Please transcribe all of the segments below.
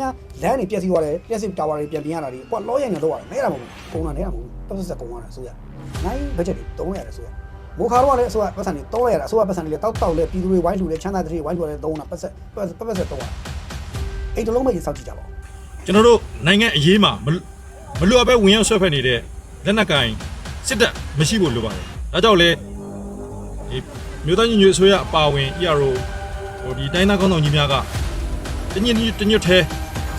များလမ်းတွေပြည့်စည်သွားတယ်ပြည့်စည်တာဝါတွေပြန်ပြင်ရတာတွေကွာလောရိုင်နေတော့ရတယ်နဲတာမဟုတ်ဘူးကုန်တာနဲတာမဟုတ်ဘူးပတ်သက်ကုန်ရတယ်ဆိုရနိုင်ဘတ်ဂျက်တွေတုံးရတယ်ဆိုရမိုးခါတော့လည်းအစိုးရပတ်စံတွေတုံးလိုက်ရတာအစိုးရပတ်စံတွေလည်းတောက်တောက်လဲပြည်သူတွေဝိုင်းလှူလဲချမ်းသာတဲ့တွေဝိုင်းလှူလဲတုံးတာပတ်ဆက်ပတ်ဆက်ပတ်ဆက်တုံးတာအဲ့ဒီလုံးပဲရင်စောက်ကြည့်ကြပါဦးကျွန်တော်တို့နိုင်ငံအရေးမှာမလွမလွတ်အပ်ပဲဝင်ရောက်ဆွဲဖက်နေတဲ့လက်နက်ကင်စစ်တပ်မရှိဖို့လိုပါတယ်။ဒါကြောင့်လေဒီမြို့သားညီညွတ်အစိုးရအပါအဝင် ERO ဟိုဒီတိုင်းသားကောင်းဆောင်ကြီးများကတညစ်ညစ်တညွတ်သေး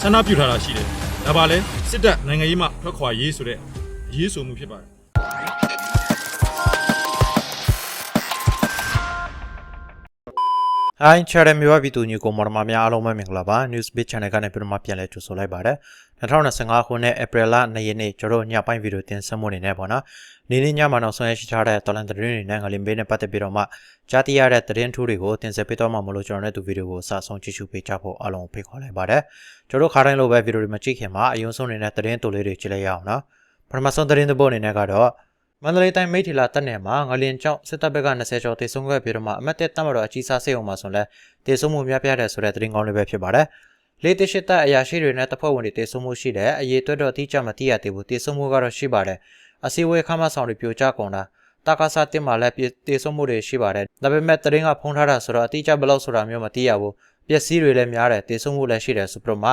ဆန္ဒပြုထားတာရှိတယ်။ဒါပါလေစစ်တပ်နိုင်ငံရေးမှာထွက်ခွာရေးဆိုတဲ့အရေးဆိုမှုဖြစ်ပါတယ်။ Hi Channel မြေဝပြည်သူညကိုမော်ဒမာများအားလုံးပဲမင်္ဂလာပါ News Bit Channel ကနေပြန်မှပြန်လဲကြိုဆိုလိုက်ပါတယ်2025ခုနှစ် April လ2ရက်နေ့ကျွန်တော်ညပိုင်းဗီဒီယိုတင်ဆက်မှုနေနဲ့ပေါ့နော်နေနေ့ညမှာနောက်ဆုံးရရှိထားတဲ့တော်လန်သတင်းတွေနဲ့ငလင်ဘေးနဲ့ပတ်သက်ပြီးတော့မှကြားသိရတဲ့သတင်းထူးတွေကိုတင်ဆက်ပေးတော့မှမလို့ကျွန်တော်နဲ့ဒီဗီဒီယိုကိုစဆုံးကြည့်ရှုပေးကြဖို့အားလုံးဖိတ်ခေါ်လိုက်ပါတယ်ကျွန်တော်ခါတိုင်းလိုပဲဗီဒီယိုတွေမကြည့်ခင်မှာအယုံဆုံးနေတဲ့သတင်းတူလေးတွေကြည့်လိုက်ရအောင်နော်ပထမဆုံးသတင်းတစ်ပုဒ်အနေနဲ့ကတော့ မန္တလေးတိုင်းမိထီလာတက်နယ်မှာငလင်ကျောင်းစစ်တပ်ဘက်က20ကျော်တေဆုံးခဲ့ပြီးတော့မှအမတ်တက်တမတော်အကြီးစားစေုံမှာဆိုလဲတေဆုံးမှုများပြားတဲ့ဆိုတဲ့သတင်းကောင်းလေးပဲဖြစ်ပါတယ်။လေတရှိတက်အရာရှိတွေနဲ့တပ်ဖွဲ့ဝင်တွေတေဆုံးမှုရှိတယ်။အရေးအတွက်တော့အတိအကျမသိရသေးဘူး။တေဆုံးမှုကတော့ရှိပါတယ်။အစည်းအဝေးခမ်းမဆောင်တွေပြိုကျကုန်တာတာကာစာတင်မှာလည်းတေဆုံးမှုတွေရှိပါတယ်။ဒါပေမဲ့သတင်းကဖုံးထားတာဆိုတော့အတိအကျဘယ်လောက်ဆိုတာမျိုးမသိရဘူး။ပျက်စီးတွေလည်းများတယ်တေဆုံးမှုလည်းရှိတယ်ဆိုပြီးတော့မှ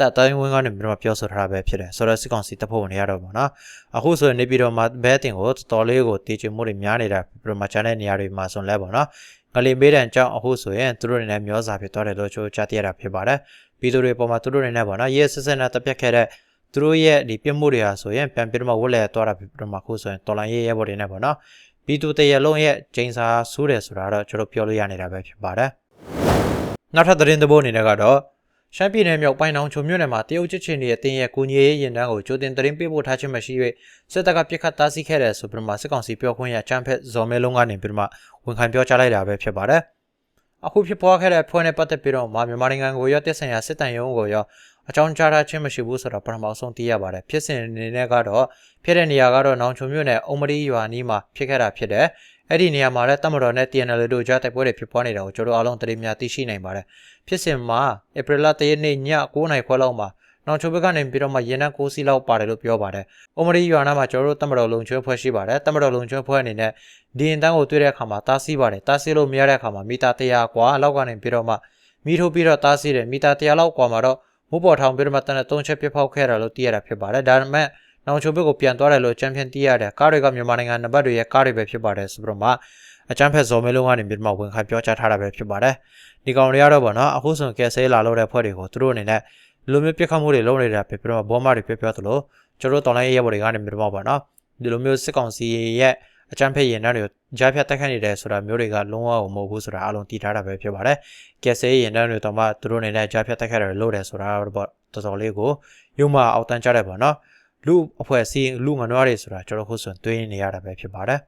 တပ်တိုင်းဝင်းကနေပြီးတော့ပြောဆိုထားတာပဲဖြစ်တယ်ဆိုတော့စစ်ကောင်စီတပ်ဖွဲ့ဝင်တွေရတော့ပေါ့နော်အခုဆိုရင်နေပြည်တော်မှာဘဲတင်ကိုတော်တော်လေးကိုတည်ချင်မှုတွေများနေတာပြီးတော့မှချမ်းတဲ့နေရာတွေမှာဆိုလဲပေါ့နော်ငလင်မေးတန်ကြောင့်အခုဆိုရင်သူတို့အနေနဲ့မျောစာဖြစ်သွားတယ်လို့ချိုးကြားသိရတာဖြစ်ပါတယ်ပြည်သူတွေပေါ်မှာသူတို့အနေနဲ့ပေါ့နော်ရဲဆက်ဆက်နဲ့တပ်ပြတ်ခဲ့တဲ့သူတို့ရဲ့ဒီပြစ်မှုတွေဟာဆိုရင်ပြန်ပြီးတော့မှဝက်လဲသွားတာဖြစ်ပြီးတော့မှအခုဆိုရင်တော်လိုင်းရဲရဲဘော်တွေနဲ့ပေါ့နော်ပြည်သူတရလုံးရဲ့ကျင်းစာဆူးတယ်ဆိုတာတော့ကျွန်တော်ပြောလို့ရနေတာပဲဖြစ်ပါတယ်နောက်ထပ်သတင်းသဘောအနေနဲ့ကတော့ ရှမ်းပြည်နယ်မြောက်ပိုင်းအောင်ချုံမြို့နယ်မှာတရုတ်ချစ်ချင်ရဲ့တင်းရဲ့ကိုကြီးရေးရင်တန်းကိုကြိုတင်သတင်းပေးပို့ထားခြင်းမရှိ၍စစ်တပ်ကပြစ်ခတ်တားဆီးခဲ့တယ်ဆိုပြီးမှစစ်ကောင်စီပြောခွင့်ရချမ်းဖက်ဇော်မဲလုံးကနေပြီးမှဝန်ခံပြောကြားလိုက်တာပဲဖြစ်ပါတယ်။အခုဖြစ်ပွားခဲ့တဲ့ဖွဲ့နဲ့ပတ်သက်ပြီးတော့မှမြန်မာနိုင်ငံကိုရောတက်ဆိုင်ရာစစ်တမ်းရုံးကိုရောအကြောင်းကြားထားခြင်းမရှိဘူးဆိုတော့ပထမဆုံးသိရပါတယ်။ဖြစ်စဉ်အနေနဲ့ကတော့ဖြစ်တဲ့နေရာကတော့နောင်ချုံမြို့နယ်အုံမရီရွာနီးမှာဖြစ်ခဲ့တာဖြစ်တယ်။ အဲ့ဒီနေရာမှာလည်းတမတော်နဲ့ TNL တို့ကြားတိုက်ပွဲတွေဖြစ်ပွားနေတာကိုကျွန်တော်အားလုံးသတင်းများသိရှိနိုင်ပါတယ်။ဖြစ်စဉ်မှာဧပြီလ3ရက်နေ့ည9:00နာရီခွဲလောက်မှာနောင်ချိုဘက်ကနေပြီးတော့မှရန်နံ6စီလောက်ပါတယ်လို့ပြောပါတယ်။အိုမရီရွာနာမှာကျွန်တော်တို့တမတော်လုံချွဲဖွဲ့ရှိပါတယ်။တမတော်လုံချွဲဖွဲ့အနေနဲ့ဒီရင်တန်းကိုတွေ့တဲ့အခါမှာတားဆီးပါတယ်။တားဆီးလို့မရတဲ့အခါမှာမီတာ100ကွာလောက်ကနေပြီးတော့မှမီးထိုးပြီးတော့တားဆီးတယ်။မီတာ100လောက်ကွာမှာတော့မိုးပေါ်ထောင်ပြီးတော့မှတန်တဲ့3ချက်ပြဖောက်ခဲ့တာလို့သိရတာဖြစ်ပါတယ်။ဒါပေမဲ့ နောက်ချိုဘက်ကိုပြန်သွားတယ်လို့ချန်ပီယံသိရတယ်။ကားတွေကမြန်မာနိုင်ငံနံပါတ်တွေရဲ့ကားတွေပဲဖြစ်ပါတယ်ဆိုပြီးတော့မှအချမ်းဖက်ဇော်မဲလုံးကနေပြီးမှဝန်ခံပြောကြားထားတာပဲဖြစ်ပါတယ်ဒီကောင်တွေကတော့ဗောနော်အခုဆိုကဲဆဲလာလို့တဲ့ဖွဲ့တွေကိုသူတို့အနေနဲ့ဒီလိုမျိုးပြစ်ခတ်မှုတွေလုပ်နေတာဖြစ်ပြီးတော့ဘောမတွေပြောပြောသလိုကျွန်တော်တို့တော်လိုင်းရဲဘော်တွေကနေပြီးတော့ဗောနော်ဒီလိုမျိုးစစ်ကောင်စီရဲ့အချမ်းဖက်ရင်တွေကိုကြားဖြတ်တက်ခတ်နေတယ်ဆိုတာမျိုးတွေကလုံးဝမဟုတ်ဘူးဆိုတာအလုံးတည်ထားတာပဲဖြစ်ပါတယ်ကဲဆဲရင်တွေတော့မှသူတို့အနေနဲ့ကြားဖြတ်တက်ခတ်တယ်လို့တယ်ဆိုတာတော့ဗောတော်တော်လေးကိုရုံမအောက်တန်းကြတယ်ဗောနော် လူအဖွဲ့အစည်းလူငနွားတွေဆိုတာကျွန်တော်ခုဆိုတွေးနေရတာပဲဖြစ်ပါတယ်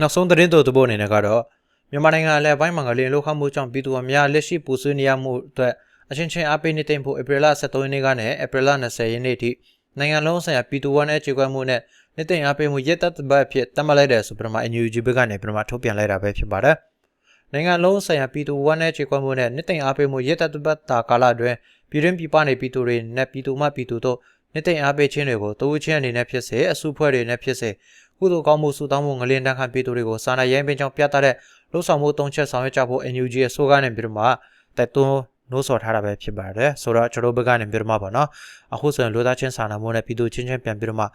နောက်ဆုံးသတင်းတို့သဘောအနေနဲ့ကတော့မြန်မာနိုင်ငံအလဲပိုင်းမှာငလင်လောက်ခမှုကြောင့်ပြည်သူအများလက်ရှိပူဆွေးနေရမှုအတွက်အချင်းချင်းအားပေးနေသိမ့်ဖို့ဧပြီလ23ရက်နေ့ကနေဧပြီလ20ရက်နေ့ထိနိုင်ငံလုံးဆိုင်ရာပြည်သူ့ဝန်နဲ့ခြေခွဲမှုနဲ့နေသိမ့်အားပေးမှုရက်သက်တစ်ပတ်ဖြစ်တတ်မှတ်လိုက်တဲ့ဆိုပြီးမှ NUG ဘက်ကနေပြီးမှထုတ်ပြန်လိုက်တာပဲဖြစ်ပါတယ်။နိုင်ငံလုံးဆိုင်ရာပြည်သူ့ဝန်နဲ့ခြေခွဲမှုနဲ့နေသိမ့်အားပေးမှုရက်သက်တစ်ပတ်တာကာလအတွင်းပြည်တွင်းပြည်ပနေပြည်သူတွေနဲ့ပြည်သူမှပြည်သူတို့ နေသိမ့်အားပေးခြင်းတွေကိုတိုးချင်းအနေနဲ့ဖြစ်စေအစုဖွဲ့တွေနဲ့ဖြစ်စေကုသိုလ်ကောင်းမှုစုတောင်းမှုငလင်တန်းခံပြည်သူတွေကိုစာနာရိုင်းပင်ကြောင့်ပြသတဲ့လှုပ်ဆောင်မှုသုံးချက်ဆောင်ရွက်ကြဖို့ NUG ရဲ့ဆိုကနေပြီးတော့မှတိုက်တွန်းနှိုးဆော်ထားတာပဲဖြစ်ပါတယ်ဆိုတော့ကျွန်တော်ဘက်ကနေပြီးတော့မှပေါ့နော်အခုဆိုရင်လူသားချင်းစာနာမှုနဲ့ပြည်သူချင်းချင်းပြန်ပြီးတော့မှ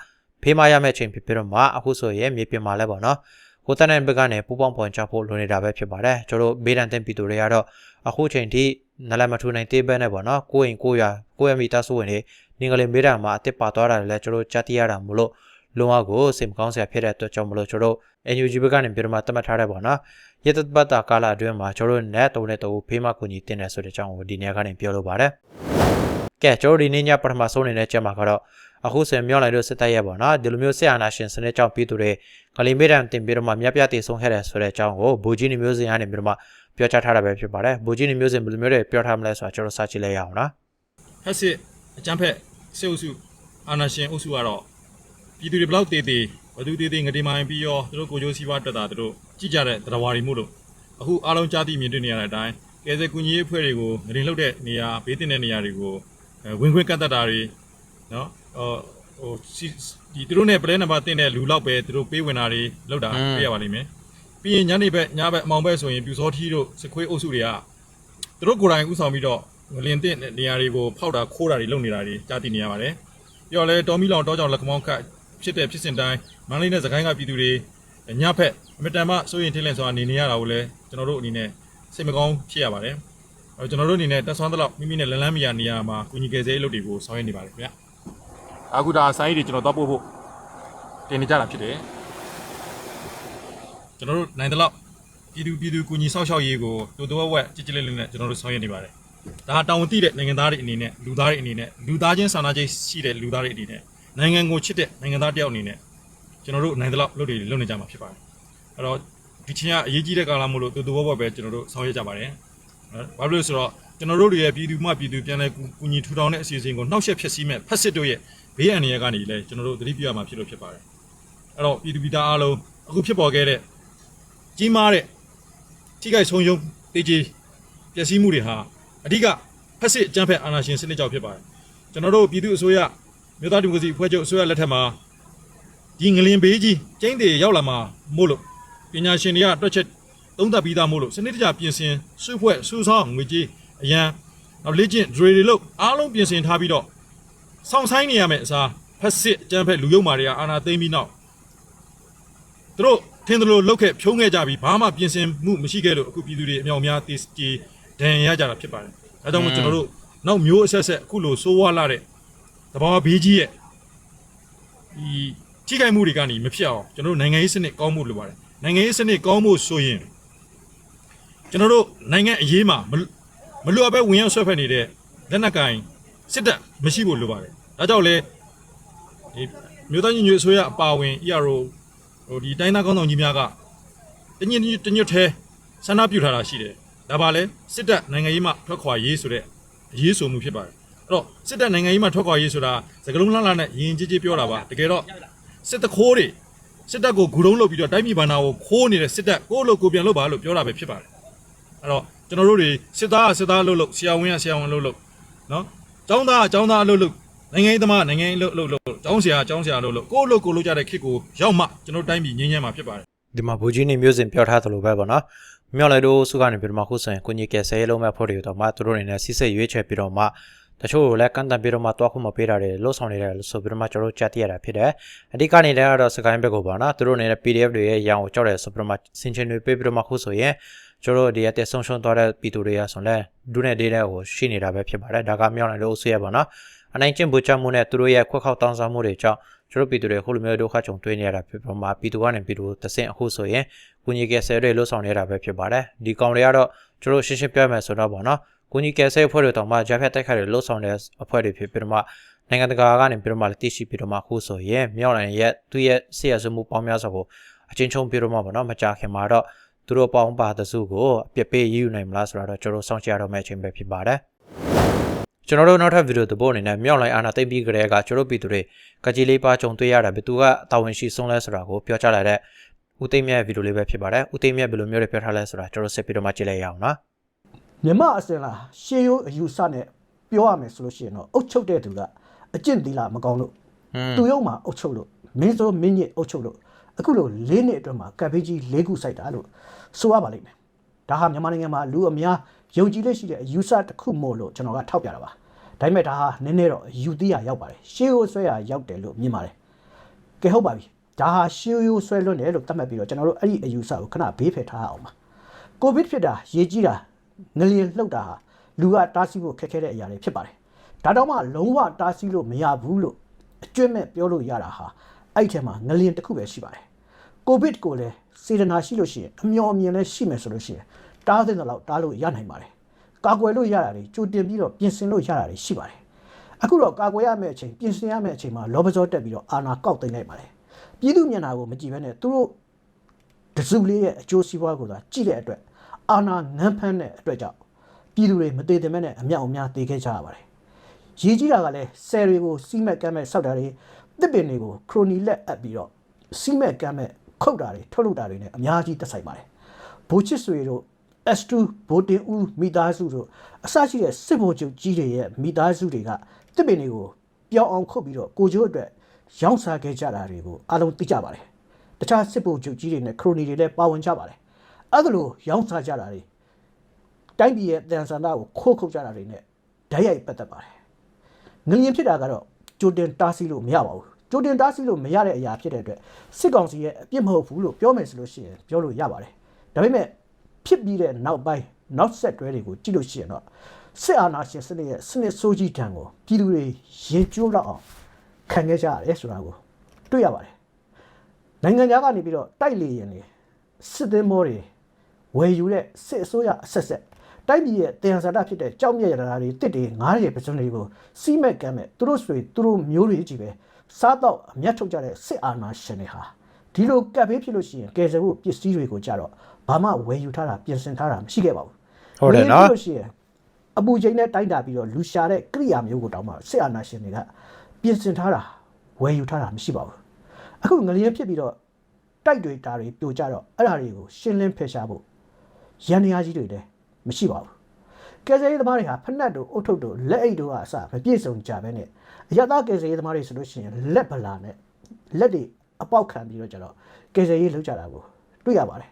ဖေးမရမယ့်အချိန်ဖြစ်ပြီးတော့မှအခုဆိုရင်မြေပြင်မှာလဲပေါ့နော်ကိုတန်တဲ့ဘက်ကနေပူပေါင်းပွန်ချဖို့လိုနေတာပဲဖြစ်ပါတယ်ကျွန်တော်ဘေးဒဏ်တင်ပြည်သူတွေကတော့အခုချိန်ထိနလမထူနိုင်သေးပဲနဲ့ပေါ့နော်ကိုရင်ကိုရကိုရမီတဆူဝင်နေ နင်္ဂလင်ဘေးဒဏ်မှာအစ်စ်ပါသွားတာလည်းကျွန်တော်ကြားသိရတာမို့လို့လုံးဝကိုစိတ်မကောင်းစရာဖြစ်တဲ့အတွက်ကြောင့်မလို့ကျွန်တော် NUG ဘက်ကနေပြီးတော့မှတတ်မှတ်ထားတဲ့ပေါ့နော်ရတပတ်တာကာလအတွင်းမှာကျွန်တော်နဲ့တုံနဲ့တူဖေးမကူညီတင်တယ်ဆိုတဲ့အကြောင်းကိုဒီနေရာကနေပြောလိုပါတယ်ကဲကျွန်တော်ဒီနေ့ညပထမဆုံးအနေနဲ့ကြက်မှာကတော့အခုဆိုရင်မြောက်လိုက်လို့စစ်တပ်ရဲ့ပေါ့နော်ဒီလိုမျိုးဆက်အာဏာရှင်စနစ်ကြောင့်ပြည်သူတွေကလီမေတန်တင်ပြီးတော့မှမြက်ပြတည်ဆုံးခဲ့တယ်ဆိုတဲ့အကြောင်းကိုဘူဂျီနီမျိုးစင်ကနေပြီးတော့မှပြောကြားထားတာပဲဖြစ်ပါတယ်ဘူဂျီနီမျိုးစင်ဘယ်လိုမျိုးတွေပြောထားမလဲဆိုတာကျွန်တော်စကြည့်လိုက်ရအောင်နော်ဟက်စစ်အကြမ်းဖက် စစ်အုပ်စုအာဏာရှင်အုပ်စုကတော့ပြည်သူတွေဘလောက်တေးတေးဘသူတေးတေးငတိမိုင်းပြီးရောသူတို့ကိုကြိုးစည်းပွားတက်တာသူတို့ကြည့်ကြတဲ့တရားဝါတွေမို့လို့အခုအားလုံးကြားသိမြင်တွေ့နေရတဲ့အတိုင်းကဲဆယ်ကူညီရေးအဖွဲ့တွေကိုငတိလှုပ်တဲ့နေရာဘေးတင်တဲ့နေရာတွေကိုအဲဝင်ခွင့်ကန့်သက်တာတွေနော်ဟိုဟိုစီဒီသူတို့နဲ့ပလဲနံပါတ်တင်တဲ့လူလောက်ပဲသူတို့ပေးဝင်တာတွေလောက်တာတွေ့ရပါလိမ့်မယ်ပြီးရင်ညနေဘက်ညဘက်အမောင်ဘက်ဆိုရင်ပြူစောထီးတို့စခွေးအုပ်စုတွေကသူတို့ကိုယ်တိုင်ဥဆောင်ပြီးတော့ ငလင်တဲ့နေရာတွေကိုဖောက်တာခိုးတာတွေလုပ်နေတာတွေကြားသိနေရပါတယ်ပြီးတော့လဲတော်မီလောင်တောကြောင်လက်ကမောင်းခတ်ဖြစ်တဲ့ဖြစ်စဉ်တိုင်းမန္တလေးနဲ့စကိုင်းကပြည်သူတွေညဘက်အမတန်မှစိုးရင်ထင်းလန့်စွာနေနေရတာကိုလည်းကျွန်တော်တို့အနေနဲ့စိတ်မကောင်းဖြစ်ရပါတယ်အဲကျွန်တော်တို့အနေနဲ့တက်ဆွမ်းသလောက်မိမိနဲ့လန်လန်းမီယာနေရာမှာကုညီကယ်ဆယ်ရေးလုပ်တွေကိုဆောင်ရွက်နေပါတယ်ခင်ဗျအခုဒါဆိုင်းတွေကျွန်တော်တော့ပို့ဖို့တင်နေကြတာဖြစ်တယ်ကျွန်တော်တို့နိုင်သလောက်ပြည်သူပြည်သူကုညီဆောက်ရှောက်ရေးကိုတိုးတိုးဝက်ဝက်ကြည်ကြည်လေးလေးနဲ့ကျွန်တော်တို့ဆောင်ရွက်နေပါတယ် ဒါဟာတာဝန်သိတဲ့နိုင်ငံသားတွေအနေနဲ့လူသားတွေအနေနဲ့လူသားချင်းစာနာခြင်းရှိတဲ့လူသားတွေအနေနဲ့နိုင်ငံကိုချစ်တဲ့နိုင်ငံသားတယောက်အနေနဲ့ကျွန်တော်တို့နိုင်သလောက်လုပ်တွေလုပ်နေကြမှာဖြစ်ပါတယ်အဲ့တော့ဒီချင်းကအရေးကြီးတဲ့ကာလမို့လို့တိုးတိုးဝက်ဝက်ပဲကျွန်တော်တို့ဆောင်ရွက်ကြပါတယ်နော်ဘာလို့လဲဆိုတော့ကျွန်တော်တို့တွေရဲ့ပြည်သူမှပြည်သူပြန်လဲကူညီထူထောင်တဲ့အစီအစဉ်ကိုနှောက်ယှက်ဖျက်ဆီးမဲ့ဖက်စစ်တို့ရဲ့ဘေးအန္တရာယ်ကနေလဲကျွန်တော်တို့သတိပြုရမှာဖြစ်လို့ဖြစ်ပါတယ်အဲ့တော့ပြည်သူပြည်သားအားလုံးအခုဖြစ်ပေါ်ခဲ့တဲ့ကြီးမားတဲ့ထိခိုက်ဆုံးရှုံးတေးကြီးပျက်စီးမှုတွေဟာ အဓိကဖက်စစ်အကြမ်းဖက်အာဏာရှင်စနစ်ကြောင့်ဖြစ်ပါတယ်ကျွန်တော်တို့ပြည်သူအစိုးရမြို့သားဒီမိုကရေစီအဖွဲ့ချုပ်အစိုးရလက်ထက်မှာဒီငလင်ဘေးကြီးကျင်းတွေရောက်လာမှာမို့လို့ပညာရှင်တွေကတွက်ချက်သုံးသပ်ပြီးသားမို့လို့စနစ်တကျပြင်ဆင်စုဖွဲ့စုဆောင်းငွေကြေးအရန်နောက်လေ့ကျင့် drill တွေလို့အားလုံးပြင်ဆင်ထားပြီးတော့စောင့်ဆိုင်နေရမယ်အစားဖက်စစ်အကြမ်းဖက်လူယုံမာတွေကအာဏာသိမ်းပြီးနောက်သူတို့ထင်သလိုလောက်ခဲ့ဖြုံးခဲ့ကြပြီးဘာမှပြင်ဆင်မှုမရှိခဲ့လို့အခုပြည်သူတွေအမြောက်အများတေးကြီး ဒဏ်ရာရကြတာဖြစ်ပါတယ်။အဲဒါကြောင့်မို့ကျွန်တော်တို့နောက်မျိုးအဆက်ဆက်အခုလိုစိုးဝါလာတဲ့တဘာဝဘေးကြီးရဲ့ဒီထိခိုက်မှုတွေကနေမဖြစ်အောင်ကျွန်တော်တို့နိုင်ငံရေးစနစ်ကောင်းမှုလိုပါတယ်။နိုင်ငံရေးစနစ်ကောင်းမှုဆိုရင်ကျွန်တော်တို့နိုင်ငံအရေးမှာမလွမလွတ်ပဲဝင်ရောက်ဆွဲဖက်နေတဲ့လက်နက်ကင်စစ်တပ်မရှိဖို့လိုပါတယ်။ဒါကြောင့်လေဒီမြို့သားညီညွတ်အစိုးရအပါအဝင် ERO ဟိုဒီတိုင်းသားကောင်းဆောင်ကြီးများကတညစ်တညွတ်သေးဆန္ဒပြုထားတာရှိတယ်။ ဒါပါလေစစ်တပ်နိုင်ငံရေးမှထွက်ခွာရေးဆိုတဲ့အရေးဆိုမှုဖြစ်ပါတယ်။အဲ့တော့စစ်တပ်နိုင်ငံရေးမှထွက်ခွာရေးဆိုတာစကလုံးလှလှနဲ့ရင်ကြီးကြီးပြောတာပါ။တကယ်တော့စစ်တခိုးတွေစစ်တပ်ကိုဂူတုံးလုပ်ပြီးတော့တိုင်းပြည်ဘဏ္ဍာကိုခိုးနေတဲ့စစ်တပ်ကိုယ့်လိုကိုယ်ပြန်လုပ်ပါလို့ပြောတာပဲဖြစ်ပါတယ်။ အဲ့တော့ကျွန်တော်တို့တွေစစ်သားကစစ်သားအလုပ်လုပ်ဆရာဝန်ကဆရာဝန်အလုပ်လုပ်နော်ចောင်းသားကចောင်းသားအလုပ်လုပ်နိုင်ငံရေးသမားကနိုင်ငံရေးအလုပ်လုပ်လုပ်ចောင်းဆရာကចောင်းဆရာအလုပ်လုပ်ကိုယ့်အလုပ်ကိုယ်လုပ်ကြတဲ့ခေတ်ကိုရောက်မှကျွန်တော်တို့တိုင်းပြည်ငြင်းငြင်းမှာဖြစ်ပါတယ် ဒီမှာဘူကြီးနေမျိုးစင်ပြောထားသလိုပဲပေါ့နော် မြောက်လိုက်တို့စုကနေပြီးတော့မှခုဆိုရင်ကိုကြီးကဲဆဲလုံးမဲ့ဖို့တွေတော့မှသူတို့အနေနဲ့စီးစိတ်ရွေးချယ်ပြီးတော့မှတချို့ကိုလည်းကန့်တန့်ပြီးတော့မှတွားခုမပေးတာတွေလှုပ်ဆောင်နေတယ်လို့ဆိုပြီးတော့မှကျွန်တော်တို့ကြားသိရတာဖြစ်တယ်အဓိကနေလည်းကတော့စကိုင်းဘက်ကိုပါနော်သူတို့အနေနဲ့ PDF တွေရဲ့ရန်ကိုကြောက်တယ်ဆိုပြီးတော့မှစင်ချင်တွေပေးပြီးတော့မှခုဆိုရင်ကျွန်တော်တို့ဒီရက်တက်ဆုံးရှုံးသွားတဲ့ပြည်သူတွေကဆိုလည်းဒုနဲ့ဒေးတဲ့ကိုရှိနေတာပဲဖြစ်ပါတယ်ဒါကမြောက်လိုက်လို့အဆွေးရပါနော်အနိုင်ကျင့်ပူချမှုနဲ့သူတို့ရဲ့ခွက်ခေါက်တောင်းစားမှုတွေကြောင့် ကျွန်တော်ပြည်သူတွေဟိုလိုမျိုးဒုက္ခကြုံတွေ့နေရတာဖြစ်ပြီးတော့မှပြည်သူကနေပြည်သူတဆင့်အခုဆိုရင်ကုညီကယ်ဆယ်တွေလှုပ်ဆောင်နေတာပဲဖြစ်ပါတယ်ဒီကောင်တွေကတော့ကျွန်တော်ရှင်းရှင်းပြမယ်ဆိုတော့ပေါ့နော်ကုညီကယ်ဆယ်အဖွဲ့တွေတောင်မှဂျာဖက်တိုက်ခိုက်တွေလှုပ်ဆောင်တဲ့အဖွဲ့တွေဖြစ်ပြီးတော့မှနိုင်ငံတကာကနေပြီးတော့မှတည်ရှိပြီးတော့မှအခုဆိုရင်မြောက်နိုင်ရဲ့သူ့ရဲ့ဆရာစုမှုပေါင်းများစွာကိုအချင်းချင်းပြီးတော့မှပေါ့နော်မကြခင်မှာတော့သူတို့ပေါင်းပါတစုကိုအပြစ်ပေးရယူနိုင်မလားဆိုတော့ကျွန်တော်စောင့်ကြည့်ရတော့မယ့်အချိန်ပဲဖြစ်ပါတယ် ကျွန်တော်တို့နောက်ထပ်ဗီဒီယိုသဘောအနေနဲ့မြောက်လိုက်အာနာသိမ့်ပြီးကြတဲ့ကကျွန်တော်ပြည်သူတွေကကြီးလေးပါကြုံတွေ့ရတာဘယ်သူကအတာဝန်ရှိဆုံးလဲဆိုတာကိုပြောကြလာတဲ့ဦးသိမ်းမြတ်ဗီဒီယိုလေးပဲဖြစ်ပါတယ်ဦးသိမ်းမြတ်ဘယ်လိုမျိုးတွေပြောထားလဲဆိုတာကျွန်တော်ဆက်ပြီးတော့မှကြည့်လိုက်ရအောင်နော်မြမအစင်လားရှေးရိုးအယူဆနဲ့ပြောရမယ်ဆိုလို့ရှိရင်တော့အုတ်ချုပ်တဲ့သူကအကျင့်သီလမကောင်းလို့ဟွန်းသူရုံမှာအုတ်ချုပ်လို့မင်းစိုးမင်းညစ်အုတ်ချုပ်လို့အခုလို၄နှစ်အတွင်းမှာကပ်ဘေးကြီး၄ခုစိုက်တာလို့ဆိုရပါလိမ့်မယ်ဒါဟာမြန်မာနိုင်ငံမှာလူအများယုံကြည်လက်ရှိတဲ့အယူဆတစ်ခုမို့လို့ကျွန်တော်ကထောက်ပြတာပါ ဒါပေမဲ့ဒါဟာနည်းနည်းတော့ယူသီးရရောက်ပါတယ်ရှေးရိုးဆွဲရရောက်တယ်လို့မြင်ပါတယ်ကဲဟုတ်ပါပြီဒါဟာရှေးရိုးဆွဲလွတ်တယ်လို့သတ်မှတ်ပြီးတော့ကျွန်တော်တို့အဲ့ဒီအယူဆကိုခဏဘေးဖယ်ထားအောင်ပါကိုဗစ်ဖြစ်တာရေးကြီးတာငလျင်လှုပ်တာဟာလူကတားဆီးဖို့ခက်ခဲတဲ့အရာတွေဖြစ်ပါတယ်ဒါတော့မှလုံးဝတားဆီးလို့မရဘူးလို့အကျွင့်မဲ့ပြောလို့ရတာဟာအဲ့ဒီထဲမှာငလျင်တစ်ခုပဲရှိပါတယ်ကိုဗစ်ကိုလည်းစေတနာရှိလို့ရှိရင်အမျော်အမြင်လည်းရှိမယ်ဆိုလို့ရှိရင်တားတဲ့တော့တားလို့ရနိုင်ပါတယ် ကာကွယ်လို့ရတာတွေကြိုတင်ပြီးတော့ပြင်ဆင်လို့ရတာတွေရှိပါတယ်အခုတော့ကာကွယ်ရမယ့်အချိန်ပြင်ဆင်ရမယ့်အချိန်မှာလောဘဇောတက်ပြီးတော့အာနာကောက်သိမ်းလိုက်ပါတယ်ပြည်သူမျက်နှာကိုမကြည့်ဘဲနဲ့သူတို့တစုလေးရဲ့အကျိုးစီးပွားကိုသာကြည့်တဲ့အတွက်အာနာငန်းဖန်းတဲ့အတွက်ကြောင့်ပြည်သူတွေမတည်တယ်မဲ့နဲ့အမြောက်အများတည်ခဲ့ကြရပါတယ်။ရည်ကြီးတာကလည်းဆယ်တွေကိုစီးမက်ကမ်းမဲ့စောက်တာတွေတစ်ပင်တွေကိုခရိုနီလက်အပ်ပြီးတော့စီးမက်ကမ်းမဲ့ခုတ်တာတွေထုတ်လုပ်တာတွေနဲ့အများကြီးတက်ဆိုင်ပါတယ်။ဘိုချစ်ဆွေတို့ S2 ဗိုလ်တင်ဦးမိသားစုတို့အစရှိတဲ့စစ်ဗိုလ်ချုပ်ကြီးတွေရဲ့မိသားစုတွေကတစ်ပင်တွေကိုပြောင်းအောင်ခုတ်ပြီးတော့ကိုကျိုးအတွက်ရောင်းစားခဲ့ကြတာတွေကိုအားလုံးသိကြပါတယ်တခြားစစ်ဗိုလ်ချုပ်ကြီးတွေနဲ့ခရိုနီတွေလည်းပါဝင်ကြပါတယ်အဲ့ဒါလိုရောင်းစားကြတာတွေတိုင်းပြည်ရဲ့တန်ဆန္ဒကိုခိုးခုတ်ကြတာတွေနဲ့ဓာတ်ရိုက်ပတ်သက်ပါတယ်ငလျင်ဖြစ်တာကတော့ကြိုတင်တားဆီးလို့မရပါဘူးကြိုတင်တားဆီးလို့မရတဲ့အရာဖြစ်တဲ့အတွက်စစ်ကောင်စီရဲ့အပြစ်မဟုတ်ဘူးလို့ပြောမယ်ဆိုလို့ရှိရင်ပြောလို့ရပါတယ်ဒါပေမဲ့ ဖြစ်ပြီးတဲ့နောက်ပိုင်းနောက်ဆက်တွဲတွေကိုကြည့်လို့ရှိရင်တော့စစ်အာဏာရှင်စနစ်ရဲ့စနစ်ဆိုးကြီးတံကိုပြည်သူတွေရင်ကျိုးတော့အောင်ခံခဲ့ကြရတယ်ဆိုတာကိုတွေ့ရပါတယ်နိုင်ငံသားကနေပြီးတော့တိုက်လေရင်နေစစ်သင်းမောတွေဝယ်ယူတဲ့စစ်အစိုးရအဆက်ဆက်တိုက်ပြည်ရဲ့တရားစတာဖြစ်တဲ့ကြောက်မြက်ရတာတွေတစ်တွေငားတွေပစုံတွေကိုစီးမဲ့ကမ်းမဲ့သူတို့ဆွေသူတို့မျိုးတွေကြီးပဲစားတော့အမျက်ထုတ်ကြတဲ့စစ်အာဏာရှင်တွေဟာဒီလိုကပ်ဘေးဖြစ်လို့ရှိရင်ကယ်ဆယ်ဖို့ပစ္စည်းတွေကိုကြတော့ ဘာမှဝယ်ယူထားတာပြင်ဆင်ထားတာမရှိခဲ့ပါဘူးဟုတ်တယ်နော်ဝယ်ယူလို့ရှိရင်အပူချိန်နဲ့တိုက်တာပြီးတော့လူရှာတဲ့ကိရိယာမျိုးကိုတောင်းမှစစ်အာဏာရှင်တွေကပြင်ဆင်ထားတာဝယ်ယူထားတာမရှိပါဘူးအခုငလျင်ဖြစ်ပြီးတော့တိုက်တွေတာတွေပြိုကျတော့အဲ့ဒါတွေကိုရှင်းလင်းဖယ်ရှားဖို့ရန်နေရာကြီးတွေလည်းမရှိပါဘူးကယ်ဆယ်ရေးသမားတွေဟာဖက်နှက်တို့အုတ်ထုပ်တို့လက်အိတ်တို့ကအစမပြည့်စုံကြပဲနဲ့အရသာကယ်ဆယ်ရေးသမားတွေဆိုလို့ရှိရင်လက်ဗလာနဲ့လက်တွေအပေါက်ခံပြီးတော့ကျတော့ကယ်ဆယ်ရေးလုပ်ကြတာကိုတွေ့ရပါတယ်